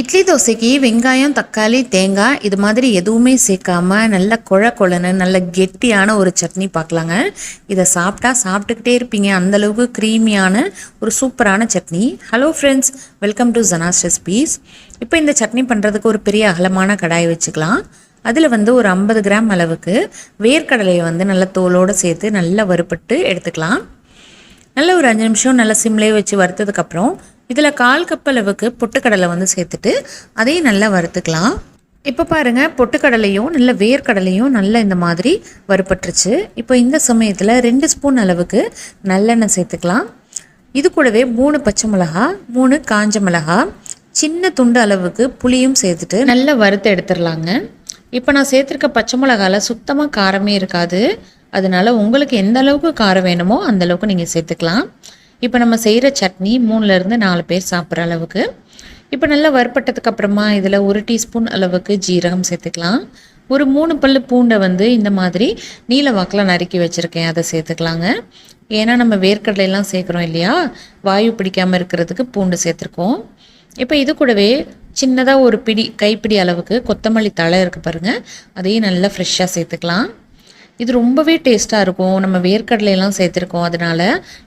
இட்லி தோசைக்கு வெங்காயம் தக்காளி தேங்காய் இது மாதிரி எதுவுமே சேர்க்காம நல்ல குழ குழன்னு நல்ல கெட்டியான ஒரு சட்னி பார்க்கலாங்க. இதை சாப்பிட்டா சாப்பிட்டுக்கிட்டே இருப்பீங்க. அந்தளவுக்கு க்ரீமியான ஒரு சூப்பரான chutney. Hello friends welcome to Jana's recipes இப்போ இந்த சட்னி பண்ணுறதுக்கு ஒரு பெரிய அகலமான கடாய் வச்சுக்கலாம். அதில் வந்து ஒரு ஐம்பது கிராம் அளவுக்கு வேர்க்கடலையை வந்து நல்ல தோலோடு சேர்த்து நல்லா வறுப்பட்டு எடுத்துக்கலாம். நல்ல ஒரு அஞ்சு நிமிஷம் நல்லா சிம்லேயே வச்சு வறுத்ததுக்கப்புறம் இதில் கால் கப் அளவுக்கு பொட்டுக்கடலை வந்து சேர்த்துட்டு அதையும் நல்லா வறுத்துக்கலாம். இப்போ பாருங்கள் பொட்டுக்கடலையும் நல்ல வேர்க்கடலையும் நல்லா இந்த மாதிரி வறுப்பட்டுருச்சு இப்போ இந்த சமயத்தில் ரெண்டு ஸ்பூன் அளவுக்கு நல்லெண்ணெய் சேர்த்துக்கலாம். இது கூடவே மூணு பச்சை மிளகா மூணு காஞ்ச மிளகா சின்ன துண்டு அளவுக்கு புளியும் சேர்த்துட்டு நல்லா வறுத்து எடுத்துடலாங்க. இப்போ நான் சேர்த்துருக்க பச்சை மிளகாவில் சுத்தமாக காரமே இருக்காது. அதனால் உங்களுக்கு எந்த அளவுக்கு காரம் வேணுமோ அந்தளவுக்கு நீங்கள் சேர்த்துக்கலாம். இப்போ நம்ம செய்கிற சட்னி மூணுலேருந்து நாலு பேர் சாப்பிட்ற அளவுக்கு. இப்போ நல்லா வறுப்பட்டதுக்கு அப்புறமா இதில் ஒரு டீஸ்பூன் அளவுக்கு ஜீரகம் சேர்த்துக்கலாம். ஒரு மூணு பல் பூண்டை வந்து இந்த மாதிரி நீல வாக்கில் நறுக்கி வச்சுருக்கேன் அதை சேர்த்துக்கலாங்க. ஏன்னா நம்ம வேர்க்கடலையெல்லாம் சேர்க்குறோம் இல்லையா? வாயு பிடிக்காமல் இருக்கிறதுக்கு பூண்டு சேர்த்துருக்கோம். இப்போ இது கூடவே சின்னதாக ஒரு பிடி கைப்பிடி அளவுக்கு கொத்தமல்லி தழை இருக்குது பாருங்கள் அதையும் நல்லா ஃப்ரெஷ்ஷாக சேர்த்துக்கலாம். இது ரொம்பவே டேஸ்ட்டாக இருக்கும். நம்ம வேர்க்கடலையெல்லாம் சேர்த்துருக்கோம். அதனால்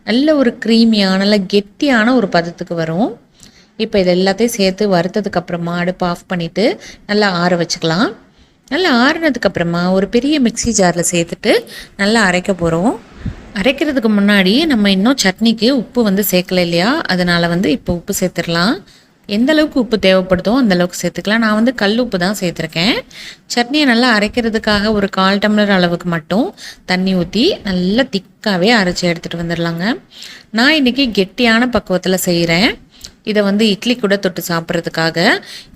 நல்ல ஒரு க்ரீமியான நல்ல கெட்டியான ஒரு பதத்துக்கு வரும். இப்போ இது எல்லாத்தையும் சேர்த்து வறுத்ததுக்கப்புறமா அடுப்பு ஆஃப் பண்ணிவிட்டு நல்லா ஆற வச்சுக்கலாம். நல்லா ஆறுனதுக்கப்புறமா ஒரு பெரிய மிக்சி ஜாரில் சேர்த்துட்டு நல்லா அரைக்க போகிறோம் அரைக்கிறதுக்கு முன்னாடி நம்ம இன்னும் சட்னிக்கு உப்பு வந்து சேர்க்கல இல்லையா? அதனால் வந்து இப்போ உப்பு சேர்த்துடலாம். எந்த அளவுக்கு உப்பு தேவைப்படுதோ அந்த அளவுக்கு சேர்த்துக்கலாம். நான் வந்து கல் உப்பு தான் சேர்த்துருக்கேன். சட்னியை நல்லா அரைக்கிறதுக்காக ஒரு கால் டம்ளர் அளவுக்கு மட்டும் தண்ணி ஊற்றி நல்லா திக்காகவே அரைச்சி எடுத்துகிட்டு வந்துடலாங்க. நான் இன்றைக்கி கெட்டியான பக்குவத்தில் செய்கிறேன் இதை வந்து இட்லி கூட தொட்டு சாப்பிட்றதுக்காக.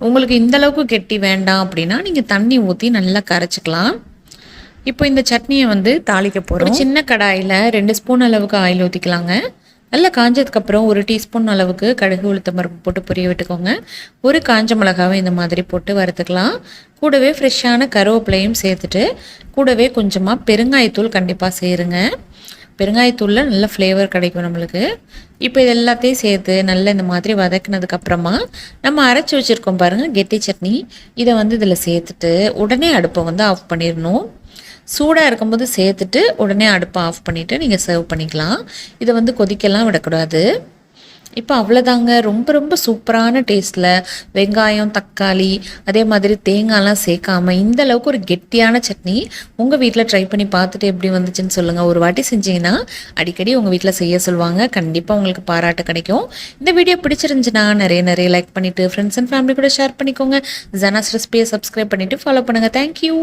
உங்களுக்கு இந்த அளவுக்கு கெட்டி வேண்டாம் அப்படின்னா நீங்கள் தண்ணி ஊற்றி நல்லா கரைச்சிக்கலாம். இப்போ இந்த சட்னியை வந்து தாளிக்க போகிறோம் சின்ன கடாயில் ரெண்டு ஸ்பூன் அளவுக்கு ஆயில் ஊற்றிக்கலாங்க நல்லா காஞ்சதுக்கப்புறம் ஒரு டீஸ்பூன் அளவுக்கு கடுகு உளுத்த பருப்பு போட்டு புரிய விட்டுக்கோங்க. ஒரு காஞ்ச மிளகாவை இந்த மாதிரி போட்டு வறுத்துக்கலாம். கூடவே ஃப்ரெஷ்ஷான கருவேப்பிலையும் சேர்த்துட்டு கூடவே கொஞ்சமாக பெருங்காயத்தூள் கண்டிப்பாக சேருங்க. பெருங்காயத்தூளில் நல்ல ஃப்ளேவர் கிடைக்கும் நம்மளுக்கு. இப்போ இது எல்லாத்தையும் சேர்த்து நல்லா இந்த மாதிரி வதக்கினதுக்கப்புறமா நம்ம அரைச்சி வச்சுருக்கோம் பாருங்கள் கெட்டி சட்னி. இதை வந்து இதில் சேர்த்துட்டு உடனே அடுப்பை வந்து ஆஃப் பண்ணிடணும். சூடாக இருக்கும்போது சேர்த்துட்டு உடனே அடுப்பை ஆஃப் பண்ணிவிட்டு நீங்கள் சர்வ் பண்ணிக்கலாம். இதை வந்து கொதிக்கலாம் விடக்கூடாது. இப்போ அவ்வளோதாங்க ரொம்ப ரொம்ப சூப்பரான டேஸ்ட்டில் வெங்காயம் தக்காளி அதே மாதிரி தேங்காய்லாம் சேர்க்காம இந்த அளவுக்கு ஒரு கெட்டியான சட்னி உங்கள் வீட்டில் ட்ரை பண்ணி பார்த்துட்டு எப்படி வந்துச்சுன்னு சொல்லுங்கள் ஒரு வாட்டி செஞ்சீங்கன்னா அடிக்கடி உங்கள் வீட்டில் செய்ய சொல்லுவாங்க. கண்டிப்பாக உங்களுக்கு பாராட்டு கிடைக்கும். இந்த வீடியோ பிடிச்சிருந்துச்சுன்னா நிறைய நிறைய லைக் பண்ணிவிட்டு ஃப்ரெண்ட்ஸ் அண்ட் ஃபேமிலி கூட ஷேர் பண்ணிக்கோங்க. ஜனாஸ் ரெசிபியை சப்ஸ்கிரைப் பண்ணிவிட்டு ஃபாலோ பண்ணுங்கள் தேங்க்யூ